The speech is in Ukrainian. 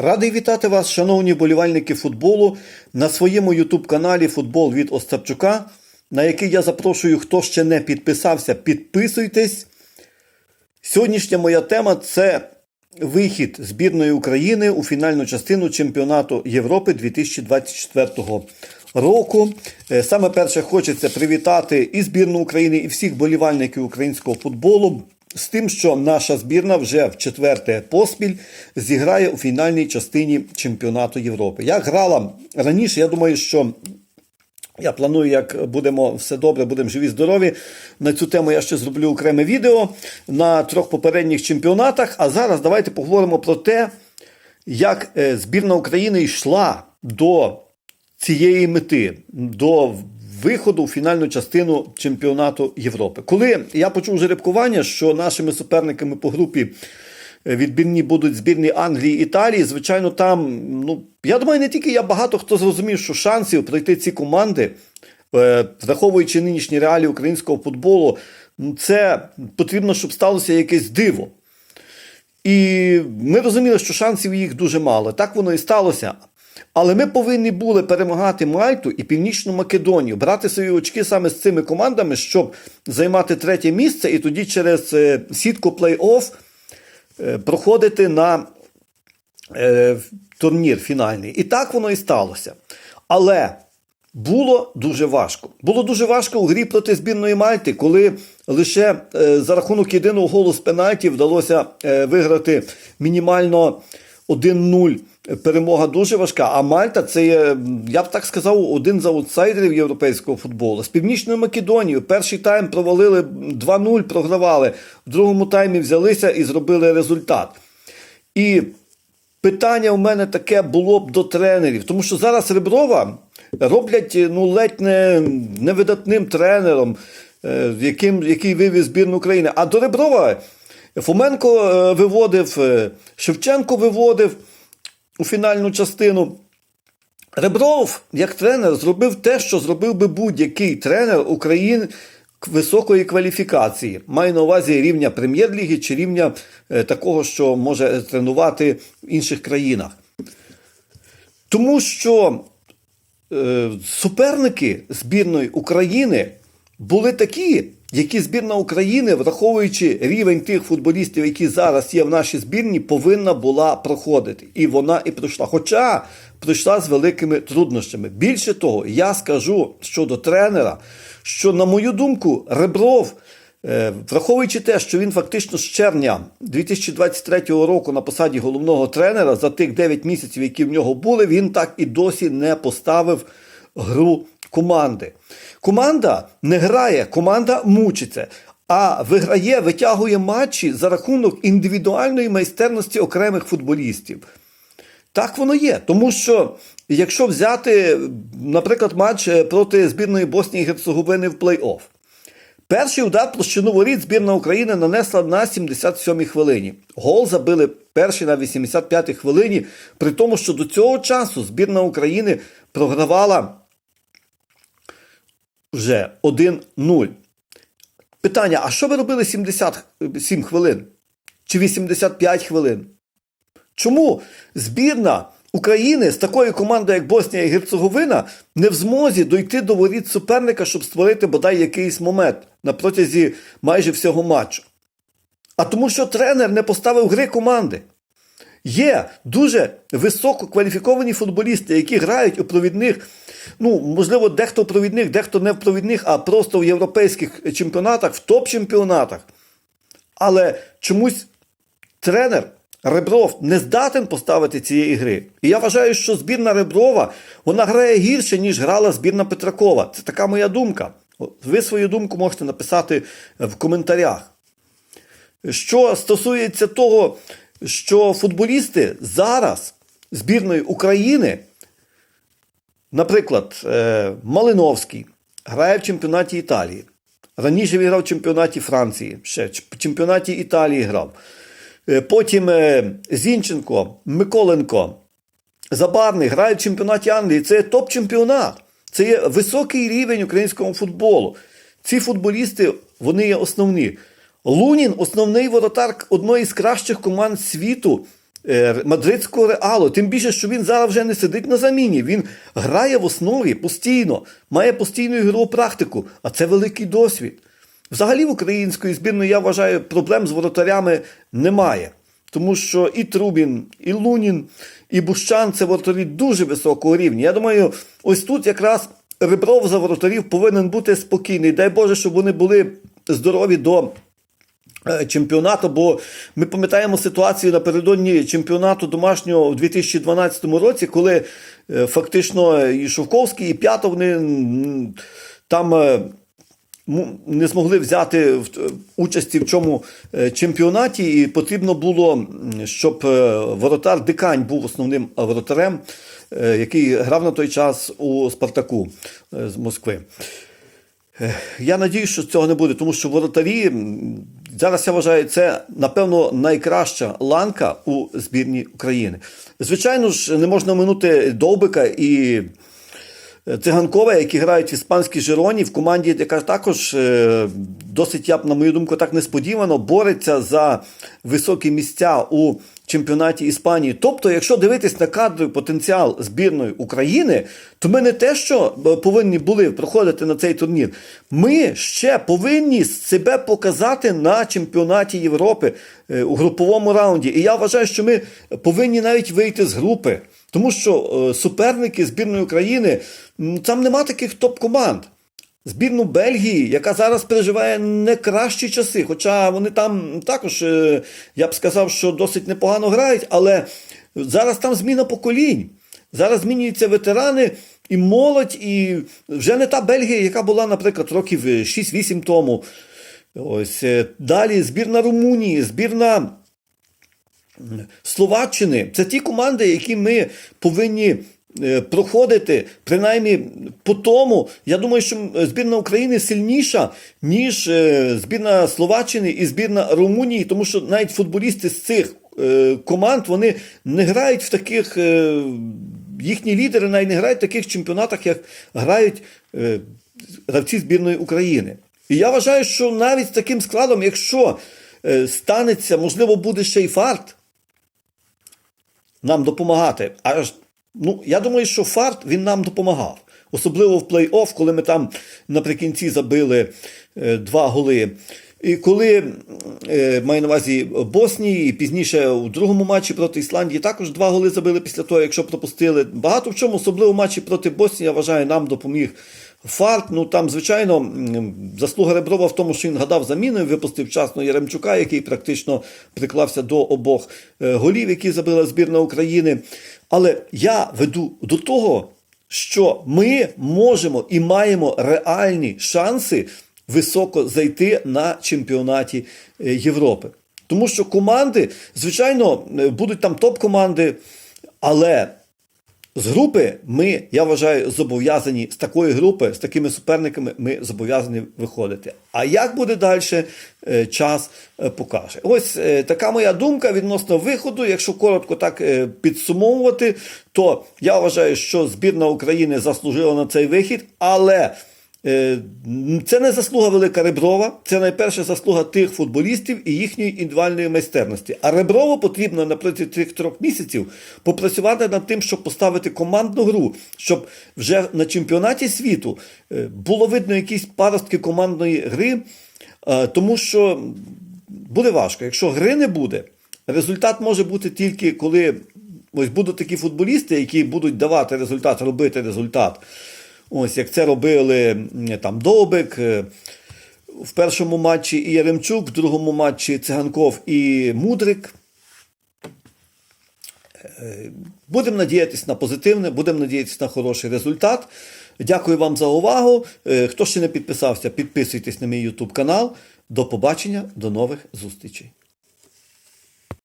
Радий вітати вас, шановні болівальники футболу, на своєму ютуб-каналі Футбол від Остапчука, на який я запрошую, хто ще не підписався, підписуйтесь. Сьогоднішня моя тема це вихід збірної України у фінальну частину чемпіонату Європи 2024 року. Е, Саме перше хочеться привітати і збірну України, і всіх болівальників українського футболу. З тим, що наша збірна вже в четверте поспіль зіграє у фінальній частині чемпіонату Європи. Як грала раніше, я думаю, що я планую, як будемо все добре, будемо живі, здорові. На цю тему я ще зроблю окреме відео на трьох попередніх чемпіонатах. А зараз давайте поговоримо про те, як е, збірна України йшла до цієї мети, до виходу в фінальну частину чемпіонату Європи. Коли я почув жеребкування, що нашими суперниками по групі е, відбірні будуть збірні Англії і Італії, звичайно, там, ну, я думаю, не тільки я багато хто зрозумів, що шансів пройти ці команди, е, враховуючи нинішні реалії українського футболу, ну, це потрібно, щоб сталося якесь диво. І ми розуміли, що шансів їх дуже мало. Так воно і сталося. Але ми повинні були перемагати Мальту і Північну Македонію, брати свої очки саме з цими командами, щоб займати третє місце, і тоді через е, сітку плей-офф е, проходити на е, турнір фінальний. І так воно і сталося. Але було дуже важко. Було дуже важко у грі проти збірної Мальти, коли лише за рахунок єдиного голу з пенальті вдалося виграти мінімально 1-0. Перемога дуже важка. А Мальта це є, я б так сказав, один з аутсайдерів європейського футболу. З Північною Македонією перший тайм провалили 2-0, програвали. В другому таймі взялися і зробили результат. І питання у мене таке було б до тренерів, тому що зараз Реброва роблять ну, ледь не невидатним тренером, е, яким, який вивіз збірну України. А до Реброва Фоменко е, виводив, е, Шевченко виводив у фінальну частину. Ребров, як тренер, зробив те, що зробив би будь-який тренер України високої кваліфікації. Маю на увазі рівня прем'єр-ліги чи рівня е, такого, що може тренувати в інших країнах. Тому що суперники збірної України були такі, які збірна України, враховуючи рівень тих футболістів, які зараз є в нашій збірні, повинна була проходити. І вона і пройшла. Хоча пройшла з великими труднощами. Більше того, я скажу щодо тренера, що, на мою думку, Ребров. е, Враховуючи те, що він фактично з червня 2023 року на посаді головного тренера за тих 9 місяців, які в нього були, він так і досі не поставив гру команди. Команда не грає, команда мучиться, а виграє, витягує матчі за рахунок індивідуальної майстерності окремих футболістів. Так воно є. Тому що, якщо взяти, наприклад, матч е, проти збірної Боснії і Герцеговини в плей-офф, перший удар площину воріт збірна України нанесла на 77-й хвилині. Гол забили перший на 85-й хвилині, при тому, що до цього часу збірна України програвала вже 1-0. Питання: а що ви робили 77 хвилин? Чи 85 хвилин? Чому збірна України з такою командою, як Боснія і Герцеговина, не в змозі дойти до воріт суперника, щоб створити бодай якийсь момент на протязі майже всього матчу? А тому, що тренер не поставив гри команди. Є дуже високо кваліфіковані футболісти, які грають у провідних, ну, можливо, дехто провідних, дехто не в провідних, а просто в європейських чемпіонатах, в топ-чемпіонатах. Але чомусь тренер Ребров не здатен поставити цієї гри. І я вважаю, що збірна Реброва вона грає гірше, ніж грала збірна Петракова. Це така моя думка. Ви свою думку можете написати в коментарях. Що стосується того, що футболісти зараз збірної України, наприклад, е, Малиновський грає в чемпіонаті Італії. Раніше він грав в чемпіонаті Франції, ще в чемпіонаті Італії грав. Е, Потім е, Зінченко, Миколенко, Забарний грають в чемпіонаті Англії. Це топ-чемпіонат. Це є високий рівень українського футболу. Ці футболісти вони є основні. Лунін основний воротар одної з кращих команд світу мадридського реалу. Тим більше, що він зараз вже не сидить на заміні. Він грає в основі постійно, має постійну ігрову практику, а це великий досвід. Взагалі в української збірної, я вважаю, проблем з воротарями немає. Тому що і Трубін, і Лунін, і Бущан це воротарі дуже високого рівня. Я думаю, ось тут якраз Ребров за воротарів повинен бути спокійний. Дай Боже, щоб вони були здорові до е, чемпіонату, бо ми пам'ятаємо ситуацію напередодні чемпіонату домашнього у 2012 році, коли е, фактично і Шовковський, і П'ятов вони там. е, не змогли взяти е, участі в цьому е, чемпіонаті, і потрібно було, щоб е, воротар Дикань був основним воротарем, е, який грав на той час у Спартаку е, з Москви. Е, Я надіюсь, що цього не буде, тому що воротарі зараз я вважаю, це напевно найкраща ланка у збірні України. Звичайно ж, не можна минути Довбика і Циганкова, які грають в іспанській Жироні, в команді, яка також е, досить, я б, на мою думку, так несподівано бореться за високі місця у чемпіонаті Іспанії. Тобто, якщо дивитись на кадровий потенціал збірної України, то ми не те, що е, повинні були проходити на цей турнір, ми ще повинні себе показати на чемпіонаті Європи е, у груповому раунді. І я вважаю, що ми повинні навіть вийти з групи. Тому що е, суперники збірної України там нема таких топ-команд. Збірну Бельгії, яка зараз переживає не кращі часи, хоча вони там також, е, я б сказав, що досить непогано грають, але зараз там зміна поколінь. Зараз змінюються ветерани і молодь, і вже не та Бельгія, яка була, наприклад, років 6-8 тому. Ось е, далі збірна Румунії, збірна Словаччини це ті команди, які ми повинні е, проходити, принаймні по тому. Я думаю, що збірна України сильніша, ніж е, збірна Словаччини і збірна Румунії, тому що навіть футболісти з цих е, команд вони не грають в таких. Їхні лідери навіть не грають в таких чемпіонатах, як грають гравці збірної України. І я вважаю, що навіть з таким складом, якщо станеться, можливо, буде ще й фарт, нам допомагати. Аж, ну, я думаю, що фарт він нам допомагав. Особливо в плей-офф, коли ми там наприкінці забили е, два голи. І коли е, маю на увазі Боснії, і пізніше у другому матчі проти Ісландії також два голи забили після того, якщо пропустили. Багато в чому, особливо в матчі проти Боснії, я вважаю, нам допоміг фарт. Ну там, звичайно, заслуга Реброва в тому, що він гадав заміною, випустив вчасно Яремчука, який практично приклався до обох е, голів, які забила збірна України. Але я веду до того, що ми можемо і маємо реальні шанси високо зайти на чемпіонаті е, Європи. Тому що команди, звичайно, е, будуть там топ-команди, але з групи ми, я вважаю, зобов'язані з такої групи, з такими суперниками, ми зобов'язані виходити. А як буде далі, е, час е, покаже. Ось е, така моя думка відносно виходу. Якщо коротко так підсумовувати, то я вважаю, що збірна України заслужила на цей вихід, але. Е, Це не заслуга велика Реброва, це найперше заслуга тих футболістів і їхньої індивідуальної майстерності. А Реброву потрібно на протязі цих трьох місяців попрацювати над тим, щоб поставити командну гру, щоб вже на чемпіонаті світу е, було видно якісь паростки командної гри, е, тому що буде важко. Якщо гри не буде, результат може бути тільки коли ось будуть такі футболісти, які будуть давати результат, робити результат. Ось як це робили там Довбик е, в першому матчі і Яремчук, в другому матчі Циганков і Мудрик. Е, Будемо надіятися на позитивне, будемо надіятися на хороший результат. Дякую вам за увагу. Е, Хто ще не підписався, підписуйтесь на мій YouTube канал. До побачення, до нових зустрічей.